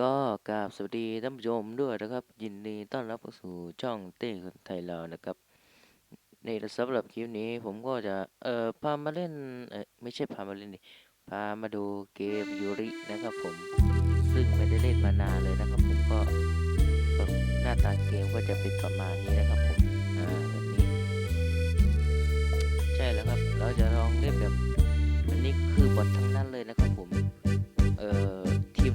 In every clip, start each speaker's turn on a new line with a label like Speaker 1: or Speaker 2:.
Speaker 1: ก็กราบสวัสดีท่านผู้ชมด้วยนะครับ ยินดีต้อนรับเข้าสู่ช่องเต้คนไทยเรานะครับในสำหรับคลิปนี้ผมก็จะเอ่อพามาเล่นเอ่อไม่ใช่พามาเล่นดิพามาดูเกมยูรินะครับผมซึ่งไม่ได้เล่นมานานเลยนะครับ ผมก็หน้าตาเกมก็จะเป็นประมาณนี้นะครับผมอ่าแบบนี้ใช่แล้วครับเราจะลองเล่นแบบอันนี้คือบททั้งนั้นเลยนะครับผมเอ่อ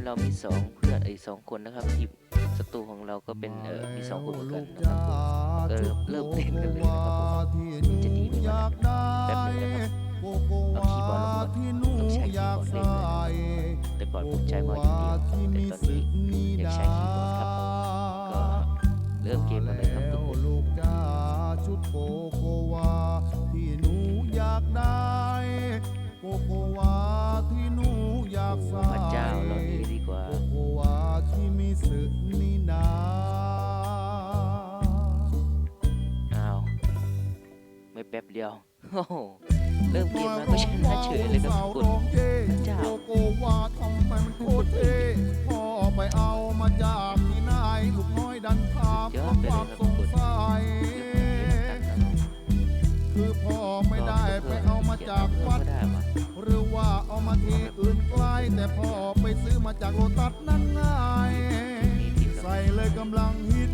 Speaker 1: เรามีสองเพื่อนไอ้สองคนนะครับทีมศัตรูของเราก็เป็นเออมีสองคนเหมือนกันนะครับผมก็เริ่มเล่นกันเลยนะครับผมจะดีไหมวะเนี่ยแป๊บนึงนะครับเอาคีย์บอร์ดลงก่อนต้องใช้คีย์บอร์ดเล่นเลยนะแต่ก่อนผมใช้มาอย่างเดียวแต่ตอนนี้ เดี
Speaker 2: ยว
Speaker 1: โอ้
Speaker 2: โห
Speaker 1: เริ่มเกมมาก็ชนะเฉยเลยครับทุกคนพระเจ้า
Speaker 2: โกโกวาทำไมมันโคตรเท่พ่อไปเอามาจากที่ไหนลูกน้อยดันถาม
Speaker 1: สุดย
Speaker 2: เพ
Speaker 1: อด
Speaker 2: ราะ
Speaker 1: ไป
Speaker 2: ค
Speaker 1: เล
Speaker 2: วายม
Speaker 1: ครับ
Speaker 2: ส
Speaker 1: ทุกคน
Speaker 2: งสัยคือพ่อไม่ได้ไปเอามาจากวัด
Speaker 1: ก็ได้วะ
Speaker 2: หรือว่าเอามาที่อื่นไกลแต่พ่อไปซื้อมาจากโลตัสนั่นง่าย
Speaker 1: นี่ทีมเรา
Speaker 2: ใส่เลยกำลังฮิต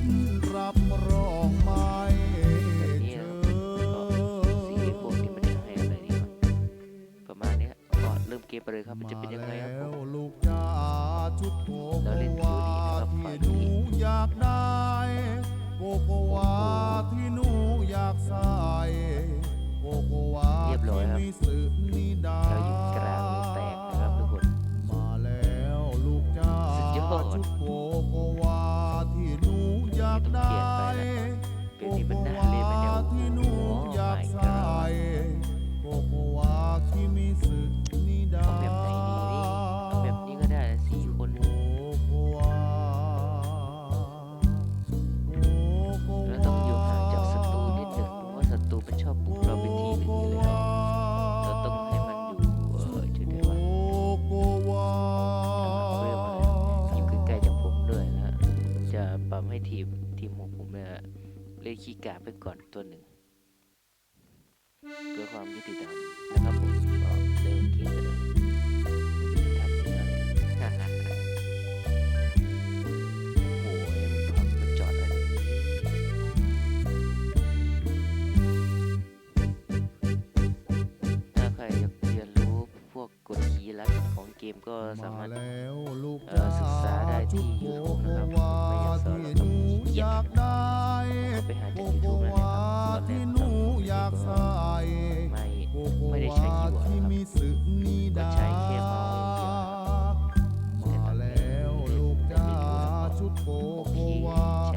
Speaker 2: มเก
Speaker 1: มไปเลยครับมันจะเป็นยังไงครับ
Speaker 2: แล้
Speaker 1: ผ
Speaker 2: ว
Speaker 1: ม
Speaker 2: ลูกจ้าชุดโกโก
Speaker 1: เราเล่น
Speaker 2: วา
Speaker 1: ผิวดีนะครับฝ่าย
Speaker 2: ที่ห
Speaker 1: นี้
Speaker 2: นูอยากได้โกโกวาที่หนูอยากใส่โกโกวา
Speaker 1: เรียบร้อยครับ
Speaker 2: ที่มีสึกนิดา
Speaker 1: ที
Speaker 2: มที
Speaker 1: มของผมเนี่ยเล่นขี้กาไปก่อนตัวหนึ่งเพื่อความยุติธรรมนะครับ เกมก็สามารถ
Speaker 2: แล้วลูก
Speaker 1: เอ่อศึกษาได้ที่ YouTube นะครับผมไม่อยากสอนเราต้องขี้เกียจ
Speaker 2: อยากได้
Speaker 1: ก็ไปหา
Speaker 2: โก
Speaker 1: จาก
Speaker 2: โก
Speaker 1: YouTube นั่นแหละ
Speaker 2: วา
Speaker 1: ครับตอนแร
Speaker 2: ที่
Speaker 1: ก
Speaker 2: ห
Speaker 1: ตอน
Speaker 2: นู
Speaker 1: ผม
Speaker 2: อยาก
Speaker 1: ก็
Speaker 2: ใส่
Speaker 1: ไม่
Speaker 2: โกโก
Speaker 1: ไม่ได้
Speaker 2: วา
Speaker 1: ใช้คีย์บอร์ด
Speaker 2: ที่
Speaker 1: นะครับ
Speaker 2: มีสึกนิ
Speaker 1: ก็
Speaker 2: ดา
Speaker 1: ใช้แค่เมาส์อย่างเดียวนะครับ
Speaker 2: มาแล้วลูกจ้าชุดโก
Speaker 1: โอ
Speaker 2: โก
Speaker 1: เควาใช้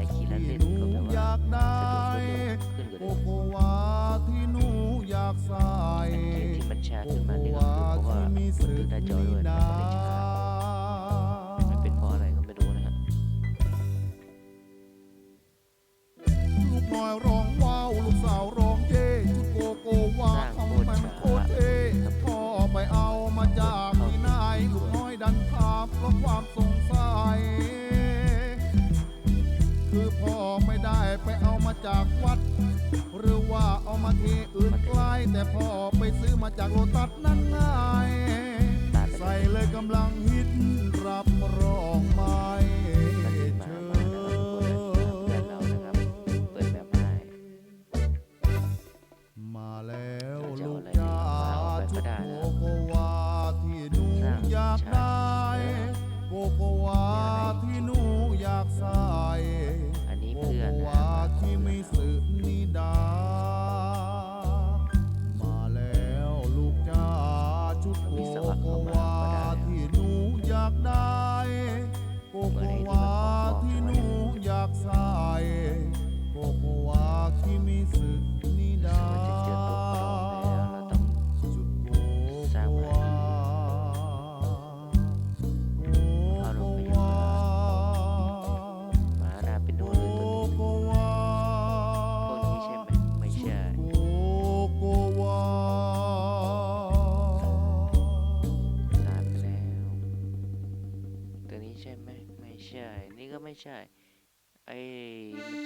Speaker 1: สร้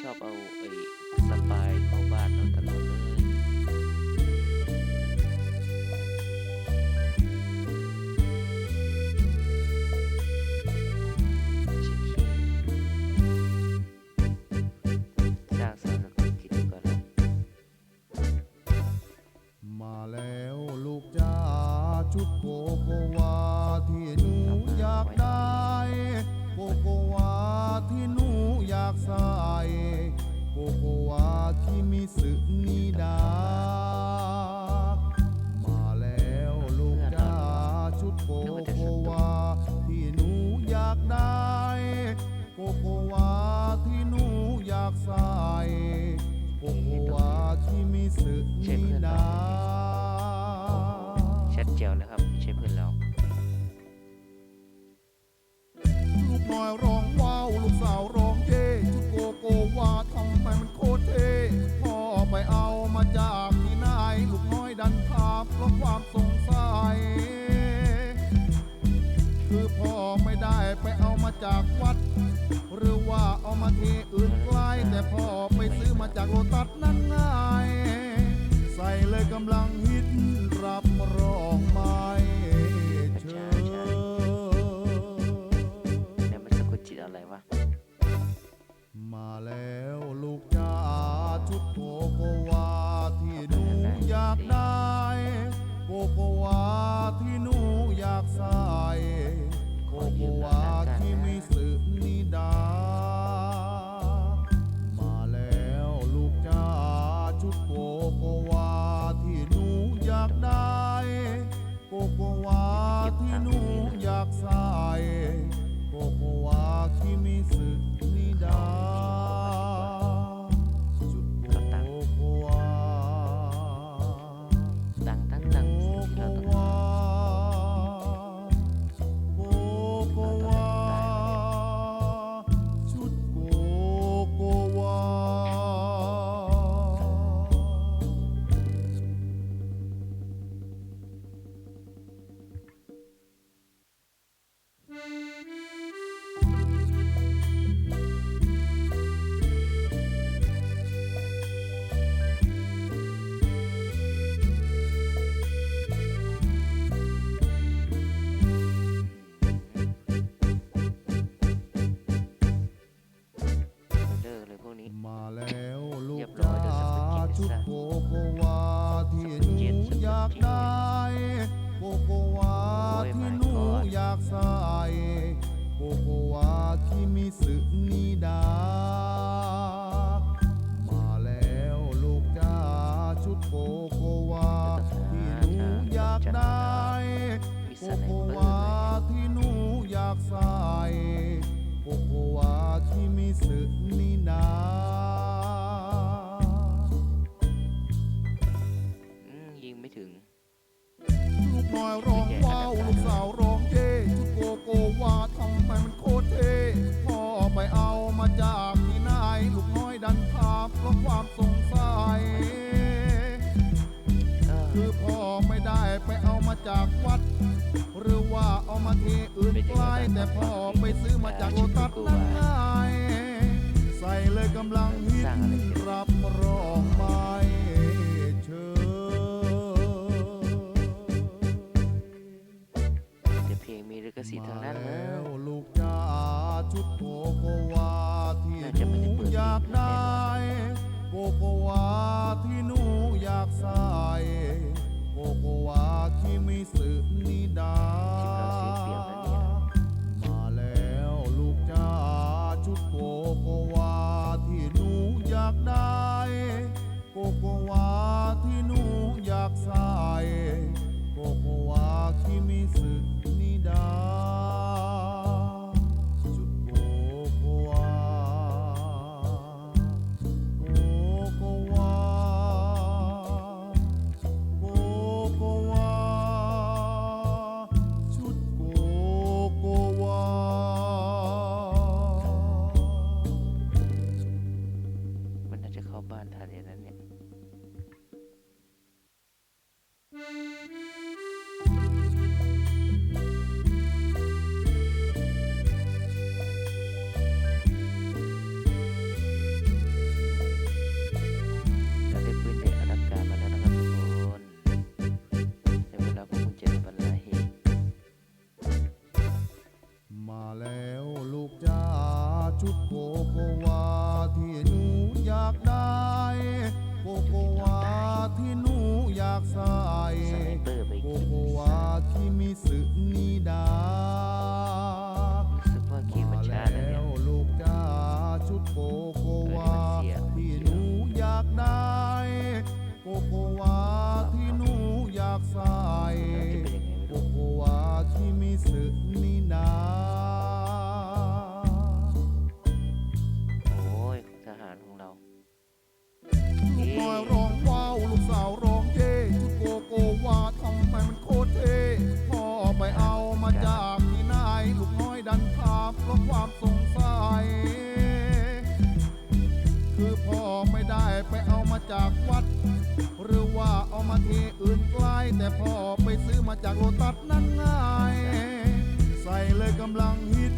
Speaker 1: ชอ
Speaker 2: บเอา
Speaker 1: ไอ้ส
Speaker 2: ไปา
Speaker 1: ยเข้าบ้านเราตลอดเลย เจี
Speaker 2: ยวนะ
Speaker 1: ครับไม่ใช่เพื่อนเรา
Speaker 2: ลูกน้อยร้องว้าวลูกสาวร้องเท่ชุดโกโกวาทำไมมันโคตรเท่พ่อไปเอามาจากที่ไหนลูกน้อยดันถามเพราะความสงสัยคือพ่อไม่ได้ไปเอามาจากวัด หรือว่าเอามาทอื่นไกลแต่พ่อไปซื้อมาจากโลตัสนั่นไงใส่เลยกำลังฮิต ความสงสัย คือพ่อไม่ได้ไปเอามาจากวัด หรือว่าเอามาที่อื่นไกลแต่พ่อไปซื้อมาจากโลตัสนั่นไงใส่เลยกำลังฮิต มาแล้
Speaker 1: ว
Speaker 2: ลูกจ้าชุดโกโกวาที่หนูอยากได้โกโกวาที่หนูอยากใส่โกโกวาที่มีสึนีดา
Speaker 1: มา
Speaker 2: แล้วลูกจ้าชุดโกโกวาที่หนูอยากได้โกโกวาที่หนูอยากใส่โกโกวาที่มีสึนีดา ได้
Speaker 1: ไป
Speaker 2: เอามาจากวัด หรือว่าเอามาเทอื่นไกลแต่พ่อไปซื้อมาจากโล
Speaker 1: ตั
Speaker 2: สนั่น
Speaker 1: ง่าย
Speaker 2: ใส่
Speaker 1: เล
Speaker 2: ยกำลังฮิต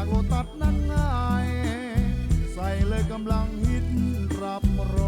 Speaker 2: จากโลตัดนั้นง่าย ใส่เลยกำลังฮิตรับรอ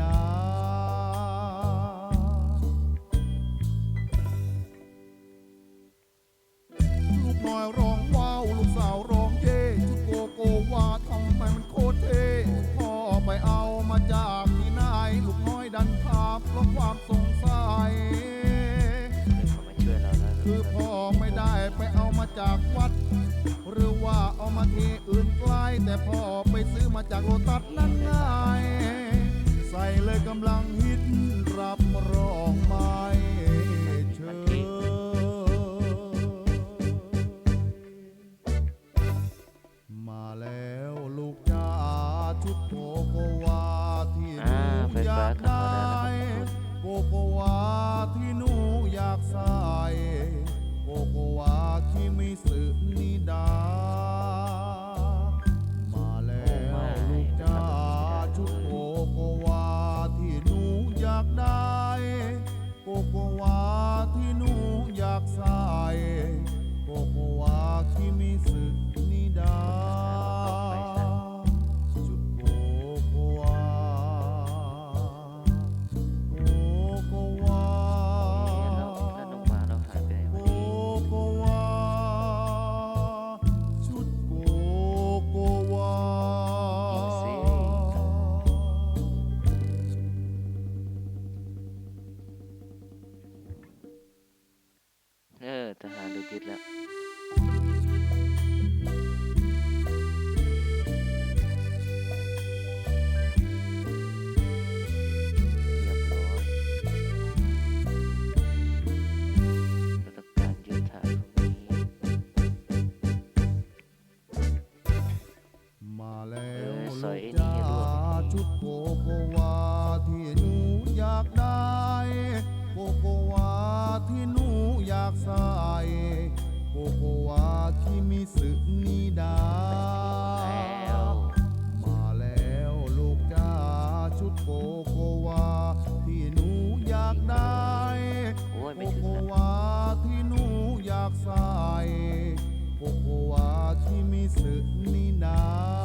Speaker 2: นา
Speaker 1: ลูกน้
Speaker 2: อย
Speaker 1: ร้อง
Speaker 2: ว้า
Speaker 1: ว ลู
Speaker 2: กสาวร้องเย่ชุดโกโกวาทำไมมันโคตรเท่พ่อไปเอามาจากที่ไหนลูกน้อยดันภามเพราะความสงสัยคือพ่อไม่ได้ไปเอามาจากวัด หรือว่าเอามาเทอื่นไกลแต่พ่อไปซื้อมาจากโลตัสนั่นไง Teşekkürler. สึกนี่นา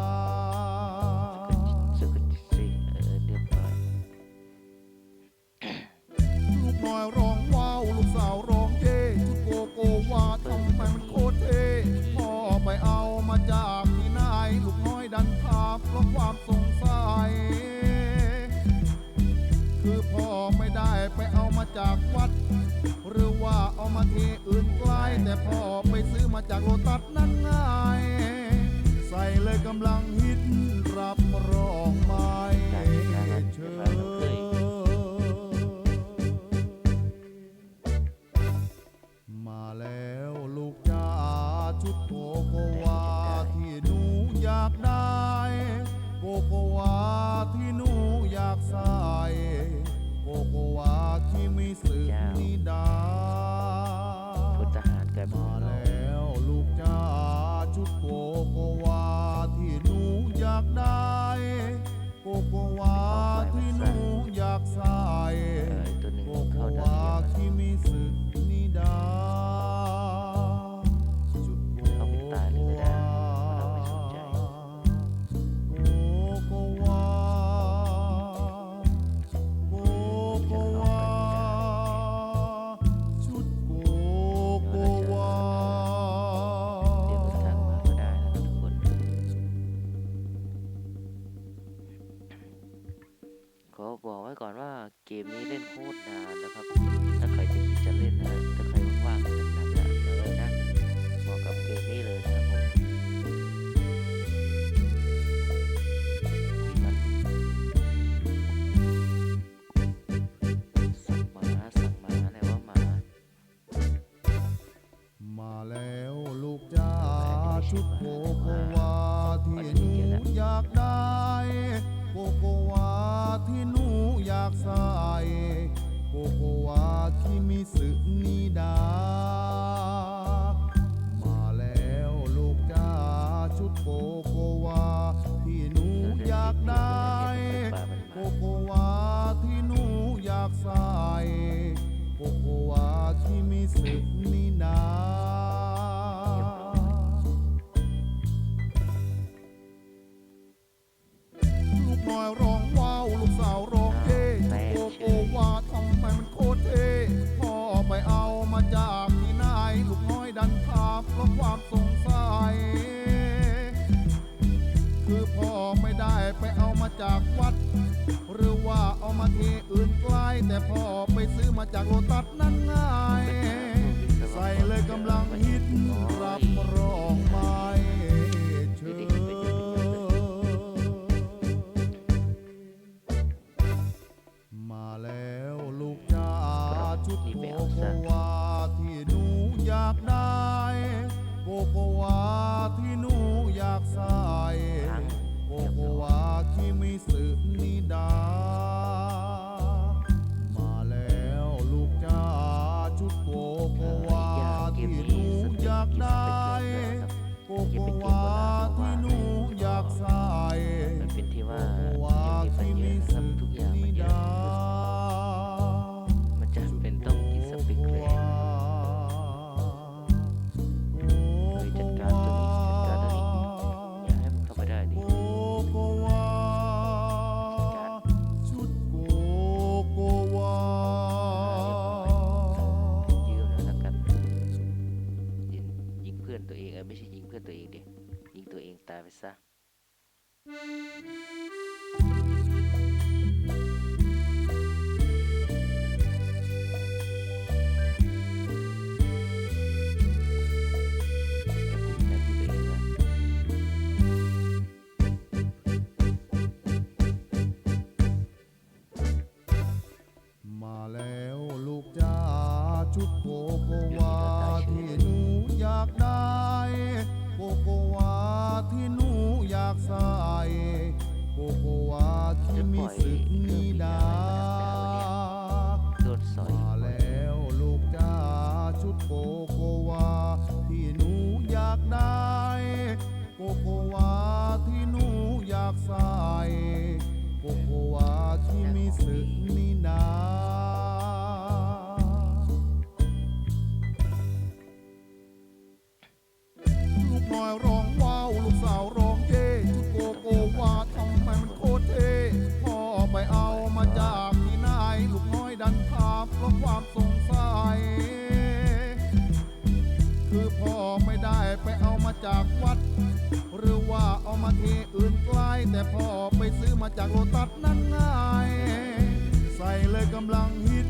Speaker 2: มนี้
Speaker 1: เล่
Speaker 2: นโค
Speaker 1: ตรนานนะครับ ถ้าใครจะคิดจะเล่นนะ ถ้าใครว่างๆจะทำนะเลยนะเหมาะกับเกมนี้เลยนะครับผมมา
Speaker 2: แล้วลูกจ้าชุดโคโควา แต่พ่อไปซื้อมาจากโลตัส โกวาที่หนูอยากได้โกโกวาที่หนูอยากใส่มัน
Speaker 1: เป็นที่ว่า thank you ความ
Speaker 2: สงสัย คือพ่อไม่ได้ไปเอามาจากวัด หรือว่าเอามาที่อื่นไกลแต่พ่อไปซื้อมาจากโลตัสนั่นไงใส่เลยกำลังฮิต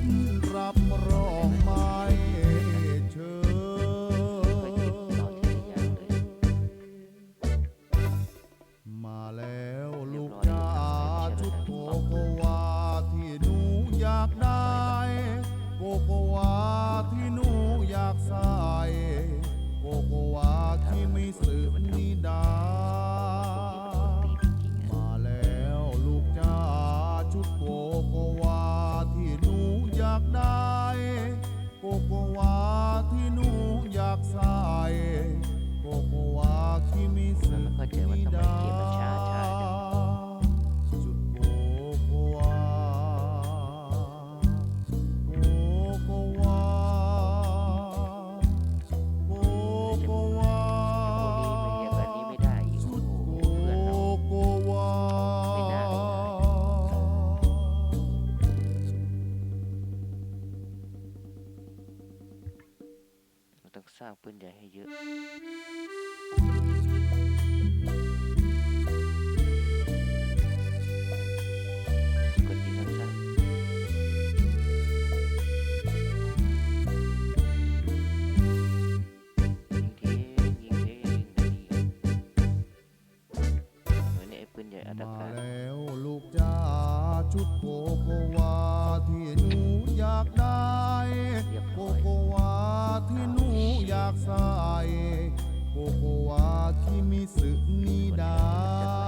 Speaker 2: สึกนี้ได้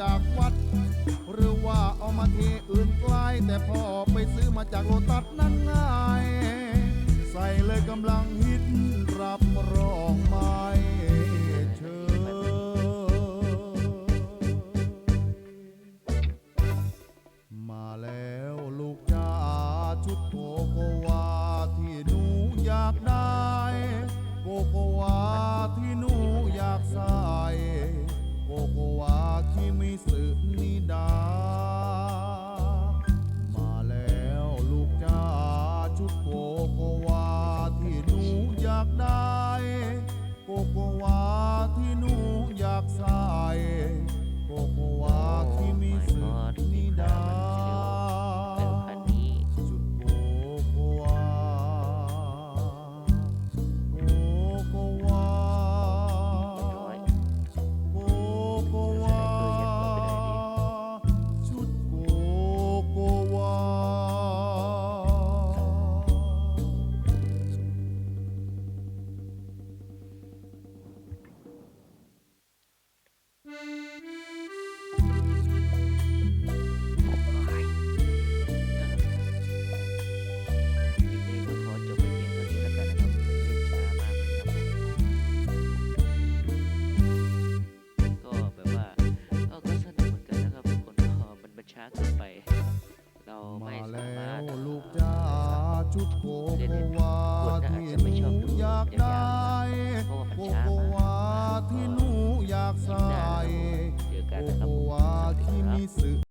Speaker 1: จาก
Speaker 2: วั
Speaker 1: ด หรือ
Speaker 2: ว่า
Speaker 1: เอา
Speaker 2: มา
Speaker 1: เท
Speaker 2: อื่น
Speaker 1: ไก
Speaker 2: ลแต่พ่อไปซื้อมาจากโลตัสนั้นไงใส่เลยกำลัง